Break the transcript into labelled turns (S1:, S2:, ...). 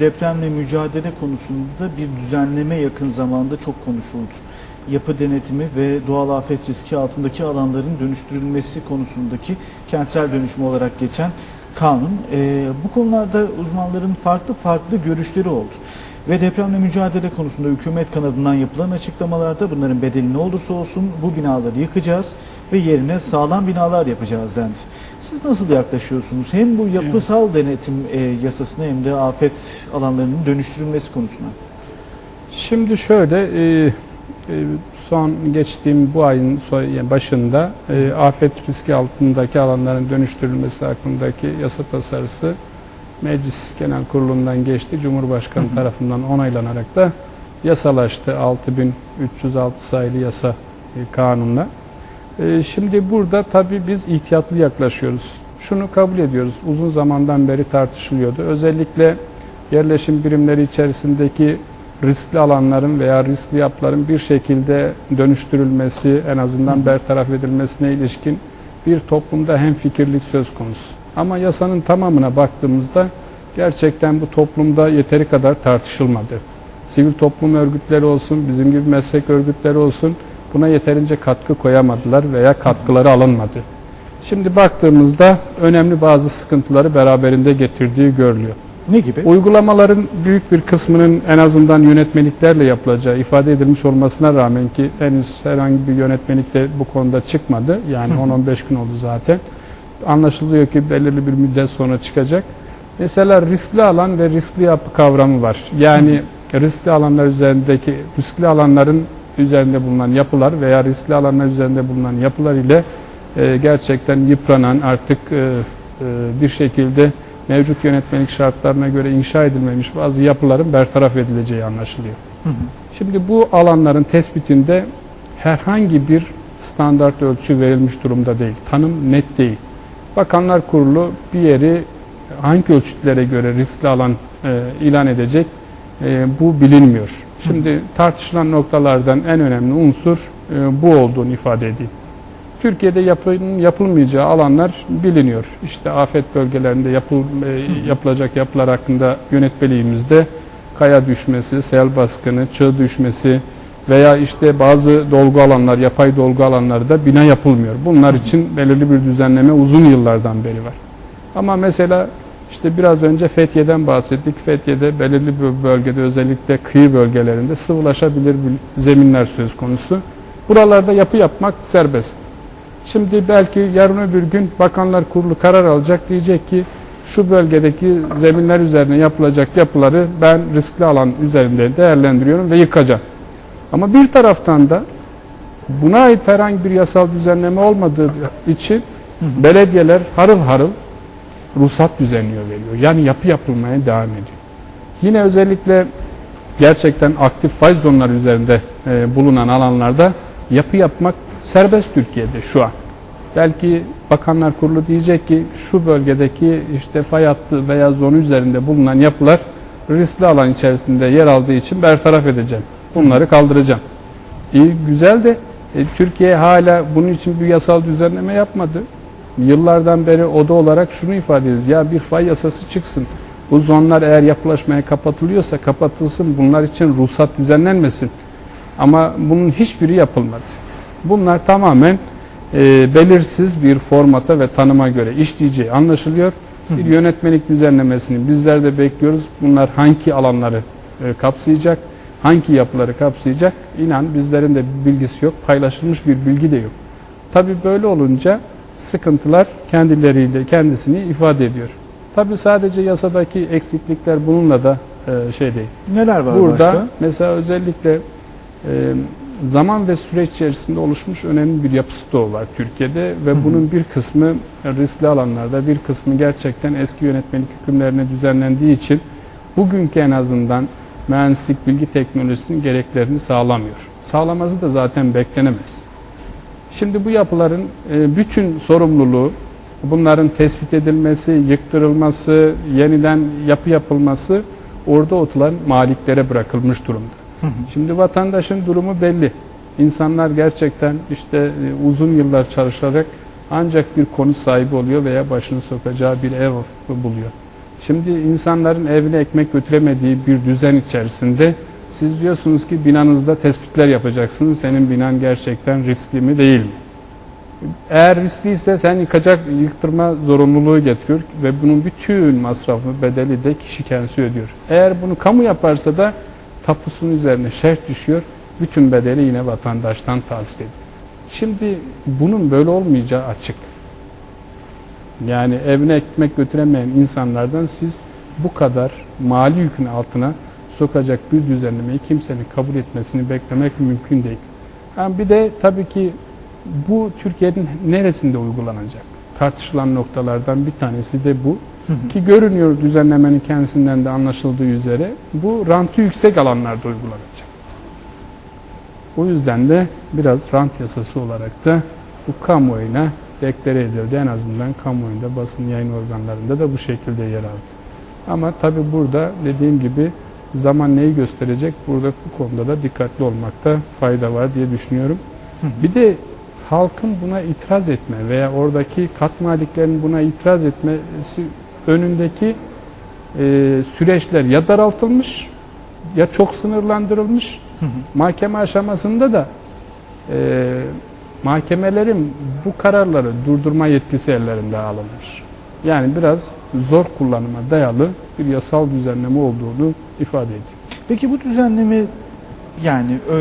S1: Depremle mücadele konusunda bir düzenleme yakın zamanda çok konuşuldu. Yapı denetimi ve doğal afet riski altındaki alanların dönüştürülmesi konusundaki kentsel dönüşüm olarak geçen kanun. Ee, bu konularda uzmanların farklı farklı görüşleri oldu. Ve depremle mücadele konusunda hükümet kanadından yapılan açıklamalarda bunların bedeli ne olursa olsun bu binaları yıkacağız ve yerine sağlam binalar yapacağız dendi. Siz nasıl yaklaşıyorsunuz? Hem bu yapısal denetim e, yasasına hem de afet alanlarının dönüştürülmesi konusuna.
S2: Şimdi şöyle e, e, son geçtiğim bu ayın başında e, afet riski altındaki alanların dönüştürülmesi hakkındaki yasa tasarısı Meclis Genel Kurulu'ndan geçti. Cumhurbaşkanı
S1: Hı hı.
S2: tarafından onaylanarak da yasalaştı 6306 sayılı yasa e, kanunla. E, Şimdi burada tabii biz ihtiyatlı yaklaşıyoruz. Şunu kabul ediyoruz. Uzun zamandan beri tartışılıyordu. Özellikle yerleşim birimleri içerisindeki riskli alanların veya riskli yapıların bir şekilde dönüştürülmesi, en azından bertaraf edilmesine ilişkin bir toplumda hem fikirlik söz konusu. Ama yasanın tamamına baktığımızda gerçekten bu toplumda yeteri kadar tartışılmadı. Sivil toplum örgütleri olsun, bizim gibi meslek örgütleri olsun buna yeterince katkı koyamadılar veya katkıları alınmadı. Şimdi baktığımızda önemli bazı sıkıntıları beraberinde getirdiği görülüyor.
S1: Ne gibi?
S2: Uygulamaların büyük bir kısmının en azından yönetmeliklerle yapılacağı ifade edilmiş olmasına rağmen ki henüz herhangi bir yönetmelik de bu konuda çıkmadı. Yani 10-15 gün oldu zaten. Anlaşılıyor ki belirli bir müddet sonra çıkacak. Mesela riskli alan ve riskli yapı kavramı var. Yani riskli alanlar üzerindeki riskli alanların üzerinde bulunan yapılar veya riskli alanlar üzerinde bulunan yapılar ile e, gerçekten yıpranan artık e, e, bir şekilde mevcut yönetmelik şartlarına göre inşa edilmemiş bazı yapıların bertaraf edileceği anlaşılıyor.
S1: Hı hı.
S2: Şimdi bu alanların tespitinde herhangi bir standart ölçü verilmiş durumda değil. Tanım net değil. Bakanlar Kurulu bir yeri hangi ölçütlere göre riskli alan e, ilan edecek e, bu bilinmiyor. Şimdi tartışılan noktalardan en önemli unsur e, bu olduğunu ifade edeyim. Türkiye'de yapının yapılmayacağı alanlar biliniyor. İşte afet bölgelerinde yapıl, e, yapılacak yapılar hakkında yönetmeliğimizde kaya düşmesi, sel baskını, çığ düşmesi veya işte bazı dolgu alanlar, yapay dolgu alanlarda bina yapılmıyor. Bunlar için belirli bir düzenleme uzun yıllardan beri var. Ama mesela işte biraz önce Fethiye'den bahsettik. Fethiye'de belirli bir bölgede özellikle kıyı bölgelerinde sıvılaşabilir zeminler söz konusu. Buralarda yapı yapmak serbest. Şimdi belki yarın öbür gün Bakanlar Kurulu karar alacak diyecek ki şu bölgedeki zeminler üzerine yapılacak yapıları ben riskli alan üzerinde değerlendiriyorum ve yıkacağım. Ama bir taraftan da buna ait herhangi bir yasal düzenleme olmadığı için belediyeler harıl harıl ruhsat düzenliyor veriyor. Yani yapı yapılmaya devam ediyor. Yine özellikle gerçekten aktif faiz zonları üzerinde e, bulunan alanlarda yapı yapmak serbest Türkiye'de şu an. Belki Bakanlar Kurulu diyecek ki şu bölgedeki işte fay hattı veya zonu üzerinde bulunan yapılar riskli alan içerisinde yer aldığı için bertaraf edeceğim. Bunları kaldıracağım. İyi güzel de e, Türkiye hala bunun için bir yasal düzenleme yapmadı. Yıllardan beri oda olarak şunu ifade ediyoruz. Ya bir fay yasası çıksın. Bu zonlar eğer yapılaşmaya kapatılıyorsa kapatılsın. Bunlar için ruhsat düzenlenmesin. Ama bunun hiçbiri yapılmadı. Bunlar tamamen e, belirsiz bir formata ve tanıma göre işleyeceği anlaşılıyor. Bir yönetmelik düzenlemesini bizler de bekliyoruz. Bunlar hangi alanları e, kapsayacak, hangi yapıları kapsayacak? İnan bizlerin de bilgisi yok, paylaşılmış bir bilgi de yok. Tabii böyle olunca sıkıntılar kendileriyle kendisini ifade ediyor. Tabii sadece yasadaki eksiklikler bununla da e, şey değil.
S1: Neler var
S2: Burada
S1: başka?
S2: mesela özellikle e, zaman ve süreç içerisinde oluşmuş önemli bir yapı stoğu var Türkiye'de ve
S1: hı.
S2: bunun bir kısmı riskli alanlarda, bir kısmı gerçekten eski yönetmelik hükümlerine düzenlendiği için bugünkü en azından mühendislik bilgi teknolojisinin gereklerini sağlamıyor. Sağlaması da zaten beklenemez. Şimdi bu yapıların e, bütün sorumluluğu bunların tespit edilmesi, yıktırılması, yeniden yapı yapılması orada oturan maliklere bırakılmış durumda.
S1: Hı hı.
S2: Şimdi vatandaşın durumu belli. İnsanlar gerçekten işte e, uzun yıllar çalışarak ancak bir konut sahibi oluyor veya başını sokacağı bir ev buluyor. Şimdi insanların evine ekmek götüremediği bir düzen içerisinde siz diyorsunuz ki binanızda tespitler yapacaksınız. Senin binan gerçekten riskli mi değil mi? Eğer riskliyse sen yıkacak, yıktırma zorunluluğu getiriyor ve bunun bütün masrafı, bedeli de kişi kendisi ödüyor. Eğer bunu kamu yaparsa da tapusunun üzerine şerh düşüyor. Bütün bedeli yine vatandaştan tahsil ediyor. Şimdi bunun böyle olmayacağı açık. Yani evine ekmek götüremeyen insanlardan siz bu kadar mali yükün altına sokacak bir düzenlemeyi kimsenin kabul etmesini beklemek mümkün değil. Ha, bir de tabii ki bu Türkiye'nin neresinde uygulanacak? Tartışılan noktalardan bir tanesi de bu. Ki görünüyor düzenlemenin kendisinden de anlaşıldığı üzere bu rantı yüksek alanlarda uygulanacak. O yüzden de biraz rant yasası olarak da bu kamuoyuna deklare edildi. En azından kamuoyunda, basın yayın organlarında da bu şekilde yer aldı. Ama tabi burada dediğim gibi zaman neyi gösterecek? Burada bu konuda da dikkatli olmakta fayda var diye düşünüyorum. Bir de halkın buna itiraz etme veya oradaki kat maliklerin buna itiraz etmesi önündeki e, süreçler ya daraltılmış ya çok sınırlandırılmış. Mahkeme aşamasında da e, mahkemelerin bu kararları durdurma yetkisi ellerinde alınmış. Yani biraz zor kullanıma dayalı bir yasal düzenleme olduğunu ifade ediyor.
S1: Peki bu düzenleme yani